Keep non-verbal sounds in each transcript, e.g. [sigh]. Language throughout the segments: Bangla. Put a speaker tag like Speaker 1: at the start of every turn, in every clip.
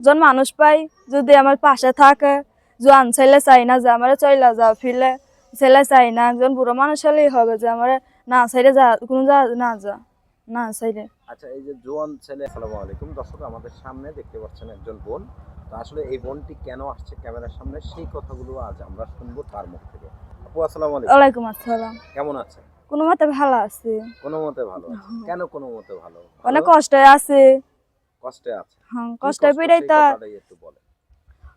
Speaker 1: জন মানুষ পাই যদি আমার পাশে থাকে জোয়ান ছেলে চাই না যে আমার চইলা যা ফিলে ছেলে চাই না একজন বুড়ো মানুষ হলেই হবে যে আমার না সাইডে যা কোনো যা না যা না সাইডে
Speaker 2: আচ্ছা এই যে জোয়ান ছেলে আসসালামু আলাইকুম। দর্শক আমাদের সামনে দেখতে পাচ্ছেন একজন বোন। তো আসলে এই বোনটি কেন আসছে ক্যামেরার সামনে সেই কথাগুলো আজ আমরা শুনব তার মুখ থেকে। আপু আসসালামু আলাইকুম।
Speaker 1: ওয়ালাইকুম আসসালাম।
Speaker 2: কেমন আছেন?
Speaker 1: কোনো মতে ভালো আছে।
Speaker 2: কোনো মতে ভালো। [laughs] কেন কোনো মতে ভালো?
Speaker 1: অনেক? কষ্টে আছে।
Speaker 2: কষ্টে আছে।
Speaker 1: হ্যাঁ কষ্টে পিড়াই তো
Speaker 2: একটু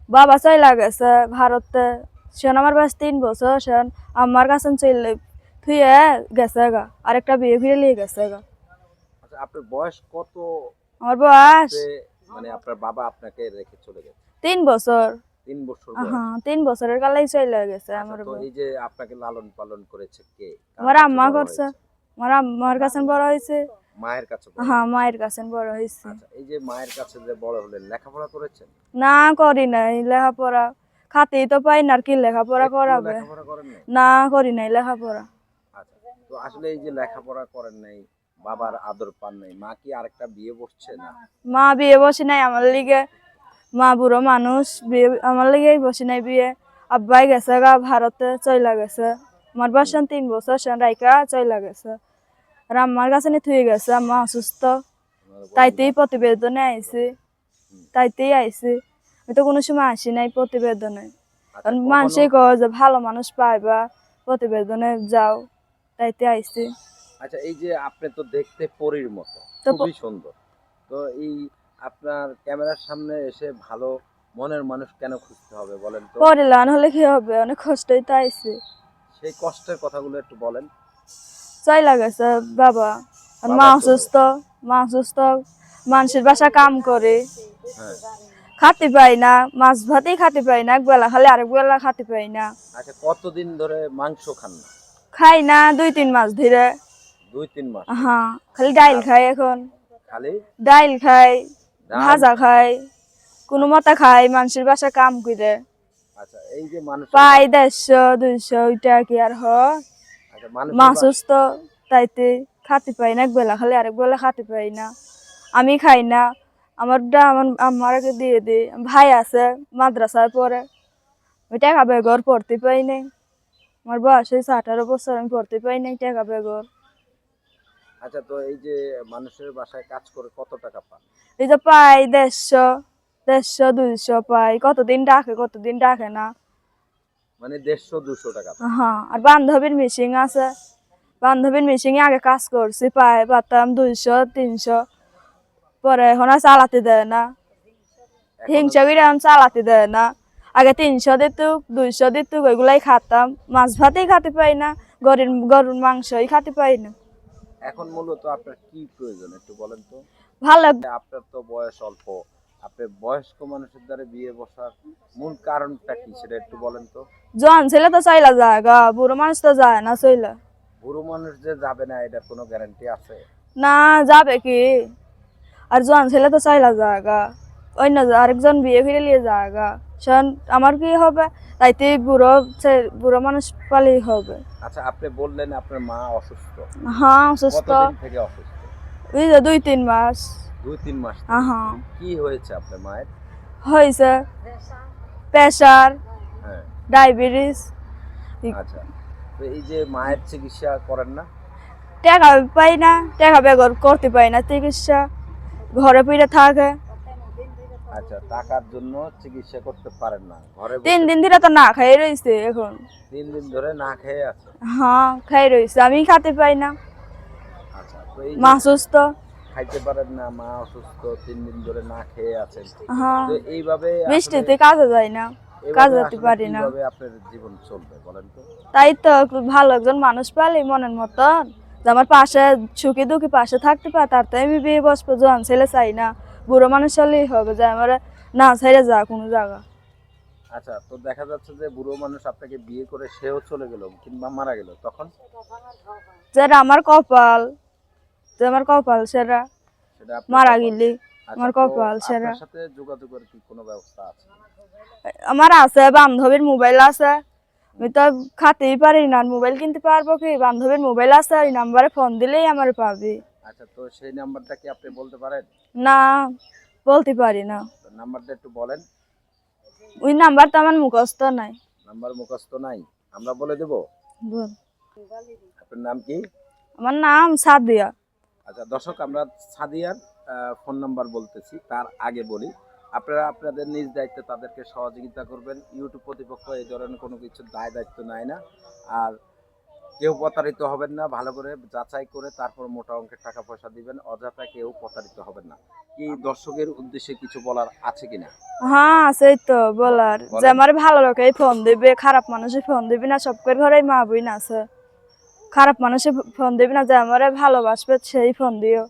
Speaker 1: বাবা চইলা গেছে ভারতে। সেন আমার বাস তিন বছর সেন আমার কাছে চলে থুয়ে গেছে গা আরেকটা বিয়ে ফিরে লিয়ে গেছে গা।
Speaker 2: আচ্ছা আপনার বয়স কত?
Speaker 1: আমার বয়স
Speaker 2: মানে আপনার বাবা আপনাকে রেখে চলে গেছে।
Speaker 1: তিন বছর।
Speaker 2: তিন বছর
Speaker 1: হ্যাঁ তিন বছরের কালাই চলে গেছে
Speaker 2: আচ্ছা,
Speaker 1: আমার
Speaker 2: তো এই যে আপনাকে লালন পালন করেছে কে?
Speaker 1: আমার আম্মা করছে। আমার আম্মার কাছে বড় হয়েছে।
Speaker 2: মায়ের কাছে
Speaker 1: হ্যাঁ মায়ের কাছে বড় হয়েছে।
Speaker 2: আচ্ছা এই যে মায়ের কাছে যে বড় হলেন লেখাপড়া করেছেন?
Speaker 1: না করি নাই লেখাপড়া। খাতেই তো পাই না আর কি লেখাপড়া করাবে। না করি নাই লেখাপড়া।
Speaker 2: আচ্ছা তো আসলে এই যে লেখাপড়া করেন নাই বাবার আদর পান নাই মা কি আরেকটা বিয়ে বসছে না?
Speaker 1: মা বিয়ে বসে নাই আমার লিগে। মা বুড়ো মানুষ বিয়ে আমার লিগেই বসে নাই বিয়ে। আব্বাই গেছে গা ভারতে চইলা গেছে। আমার বাসন তিন বছর রাইকা চইলা গেছে। আর আমার কাছে নিয়ে থুয়ে গেছে আম্মা অসুস্থ। তাইতেই প্রতিবেদনে আইসে তাইতেই আইছি। আমি তো কোনো সময় আসি নাই প্রতিবেদনে।
Speaker 2: আচ্ছা,
Speaker 1: কারণ মানুষই কয় যে ভালো মানুষ পাইবা প্রতিবেদনে যাও। তাইতে আইছি।
Speaker 2: আচ্ছা এই যে আপনি তো দেখতে পরীর মতো খুবই সুন্দর। তো এই আপনার ক্যামেরার সামনে এসে ভালো মনের মানুষ কেন খুঁজতে হবে বলেন তো?
Speaker 1: পরে লান হলে কি হবে? অনেক কষ্টই তো আইছি।
Speaker 2: সেই কষ্টের কথাগুলো একটু বলেন।
Speaker 1: চইলা গেছে বাবা। মা
Speaker 2: চলে
Speaker 1: অসুস্থ মা অসুস্থ মানুষের বাসা কাম করে।
Speaker 2: হ্যাঁ।
Speaker 1: খাতে পাই না মাছ ভাতেই খাতে পাই না একবেলা খালি আরেক বেলা খাতে পাই না।
Speaker 2: আচ্ছা কতদিন ধরে মাংস খান না?
Speaker 1: খাই না দুই তিন মাস ধরে।
Speaker 2: দুই তিন মাস।
Speaker 1: হ্যাঁ খালি ডাইল খাই এখন।
Speaker 2: খালি?
Speaker 1: ডাইল খাই ভাজা খাই কোনো মতা খাই মানুষের বাসা কাম করে।
Speaker 2: আচ্ছা এই যে মানুষ
Speaker 1: পাই দেড়শো দুইশো ওইটা কি আর হয়?
Speaker 2: আচ্ছা মানুষ
Speaker 1: মা অসুস্থ তাইতে খাতে পাই না একবেলা খালি আরেক বেলা খাতে পাই না। আমি খাই না আমার আমার আমারকে দিয়ে দি। ভাই আছে মাদ্রাসায় পড়ে ওই টাকা বেগর পড়তে পাই নাই। আমার বয়স হয়েছে আঠারো বছর আমি পড়তে পাই নাই টাকা বেগর।
Speaker 2: আচ্ছা তো এই যে মানুষের বাসায় কাজ করে কত টাকা পান
Speaker 1: এই যে পাই দেড়শো দেড়শো দুইশো পাই। কতদিন ডাকে কতদিন ডাকে না।
Speaker 2: মানে দেড়শো দুশো টাকা।
Speaker 1: হ্যাঁ আর বান্ধবীর মিশিং আছে। বান্ধবীর মিশিং আগে কাজ করছি পাই পাতাম দুইশো তিনশো। পরে এখন আর চালাতে দেয় না। হিংসা করে এখন চালাতে দেয় না। আগে তিনশো দিত দুইশো দিত ওইগুলাই খাতাম। মাছ ভাতেই খাতে পাই না গরুর গরুর মাংসই খাতে পাই না।
Speaker 2: এখন মূলত আপনার কি প্রয়োজন একটু বলেন তো?
Speaker 1: ভালো
Speaker 2: আপনার তো বয়স অল্প। আপনি বয়স্ক মানুষের দ্বারা বিয়ে বসার মূল কারণটা কি সেটা একটু বলেন তো।
Speaker 1: জন ছেলে তো চাইলা যায় গা বুড়ো মানুষ তো যায় না চইলা।
Speaker 2: বুড়ো মানুষ যে যাবে না এটার কোনো গ্যারান্টি আছে?
Speaker 1: না যাবে কি? আর জোয়ান ছেলে তো চাইলা জায়গা অন্য যা- আরেকজন বিয়ে ফিরে নিয়ে জায়গা শোন আমার কি হবে? তাইতে বুড়ো বুড়ো মানুষ পালেই হবে।
Speaker 2: আচ্ছা আপনি বললেন আপনার মা অসুস্থ।
Speaker 1: হ্যাঁ অসুস্থ।
Speaker 2: থেকে অসুস্থ?
Speaker 1: দুই তিন মাস।
Speaker 2: দুই তিন মাস।
Speaker 1: হ্যাঁ
Speaker 2: কি হয়েছে আপনার মায়ের?
Speaker 1: হয়েছে। প্রেশার
Speaker 2: হ্যাঁ।
Speaker 1: ডায়াবেটিস।
Speaker 2: আচ্ছা। তো এই যে মায়ের চিকিৎসা করেন না?
Speaker 1: টাকা পাই না টাকা বেগর করতে পাই না চিকিৎসা। ঘরে ফিরে থাকে।
Speaker 2: আচ্ছা টাকার জন্য চিকিৎসা করতে পারেন না। ঘরে
Speaker 1: তিন দিন ধরে তো না খাই রয়েছে এখন।
Speaker 2: তিন দিন ধরে না খেয়ে আছে?
Speaker 1: হ্যাঁ খাই রয়েছে। আমি খেতে পাই না।
Speaker 2: আচ্ছা
Speaker 1: মা সুস্থ।
Speaker 2: খাইতে পারেন না মা অসুস্থ তিন দিন ধরে না খেয়ে আছেন।
Speaker 1: হ্যাঁ।
Speaker 2: তো এইভাবে
Speaker 1: বৃষ্টিতে কাজে যায় না কাজ
Speaker 2: আসলে
Speaker 1: পারি না।
Speaker 2: আপনার জীবন চলবে বলেন তো?
Speaker 1: তাই তো ভালো একজন মানুষ পালি মনের মতন যে আমার পাশে সুখী দুঃখী পাশে থাকতে পারে তার তো আমি বিয়ে বসবো জোয়ান ছেলে চাই না। বুড়ো মানুষ হলেই হবে যে আমার না ছেড়ে যা কোনো জায়গা।
Speaker 2: আচ্ছা তো দেখা যাচ্ছে যে বুড়ো মানুষ আপনাকে বিয়ে করে সেও চলে গেল কিংবা মারা গেল তখন?
Speaker 1: যেটা আমার কপাল যে আমার কপাল সেরা।
Speaker 2: সেটা
Speaker 1: মারা। গেলি
Speaker 2: আচ্ছা,
Speaker 1: আমার কপাল সেরা।
Speaker 2: সাথে যোগাযোগের কি কোনো ব্যবস্থা আছে?
Speaker 1: আমার আছে বান্ধবীর মোবাইল আছে। আমি তো খাতেই পারি না মোবাইল কিনতে পারব কি? বান্ধবীর মোবাইল আছে ওই নাম্বারে ফোন দিলেই আমার পাবি।
Speaker 2: আচ্ছা তো সেই নাম্বারটা কি আপনি বলতে পারেন?
Speaker 1: না বলতে পারি না।
Speaker 2: নাম্বারটা একটু বলেন।
Speaker 1: ওই নাম্বার তো আমার মুখস্থ নাই।
Speaker 2: নাম্বার মুখস্থ নাই। আমরা বলে দেব?
Speaker 1: বল।
Speaker 2: আপনার নাম কি?
Speaker 1: আমার নাম সাদিয়া।
Speaker 2: আচ্ছা দর্শক আমরা সাদিয়ার ফোন নাম্বার বলতেছি তার আগে বলি। আপনারা আপনাদের নিজ দায়িত্বে তাদেরকে সহযোগিতা করবেন। ইউটিউব কর্তৃপক্ষ এই ধরনের কোনো কিছু দায় দায়িত্ব নেয় না। আর কেউ প্রতারিত হবেন না ভালো করে যাচাই করে তারপর মোটা অঙ্কের টাকা পয়সা দিবেন অযথা কেউ প্রতারিত হবেন না। কি দর্শকের উদ্দেশ্যে কিছু বলার আছে কিনা?
Speaker 1: হ্যাঁ সেই তো বলার। যে আমার ভালো লোকে ফোন দিবে খারাপ মানুষই ফোন দিবে না সবকের ঘরে মা বই না আছে। খারাপ মানুষে ফোন দিবি না যে আমারে ভালোবাসবে সেই ফোন দিও।